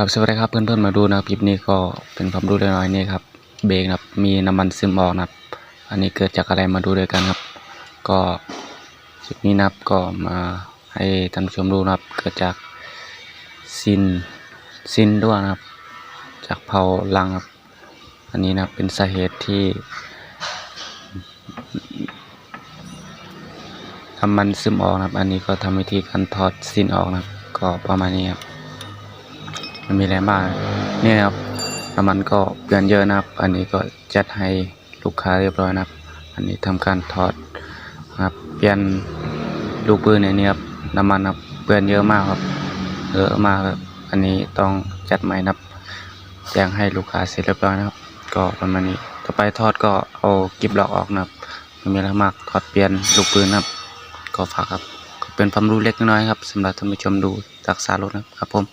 กับสวัสดีครับเพื่อนๆมาดูนะครับคลิปนี้ก็เป็นความรู้เล็กน้อยนี่ครับเบรกนะครับมีน้ำมันซึมออกนะครับ อันนี้เกิดจากอะไรมาดูด้วยกันครับ ก็คลิปนี้นะครับก็มาให้ท่านผู้ชมดูนะครับ เกิดจากซินซินด้วยนะครับ จากเผาลังครับอันนี้นะเป็นสาเหตุที่น้ำมันซึมออกนะครับ อันนี้ก็ทำวิธีการถอดซินออกนะครับ ก็ประมาณนี้ครับ มันมีอะไรมากนี่นะครับน้ำมันก็เปลี่ยนเยอะนะครับ อันนี้ก็จัดให้ลูกค้าเรียบร้อยนะครับ อันนี้ทำการถอดครับ เปลี่ยนลูกปืนในนี้ครับน้ำมันครับเปลี่ยนเยอะมากครับเยอะมากครับอันนี้ต้องจัดใหม่นะครับแจ้งให้ลูกค้าเสร็จเรียบร้อยนะครับ ก็ประมาณนี้ต่อไปทอดก็เอากิบล็อกออกนะครับไม่มีอะไรมากถอดเปลี่ยนลูกปืนนะครับก็ฝากครับเป็นความรู้เล็กน้อยครับสำหรับท่านผู้ชมดูรักษารถนะครับผม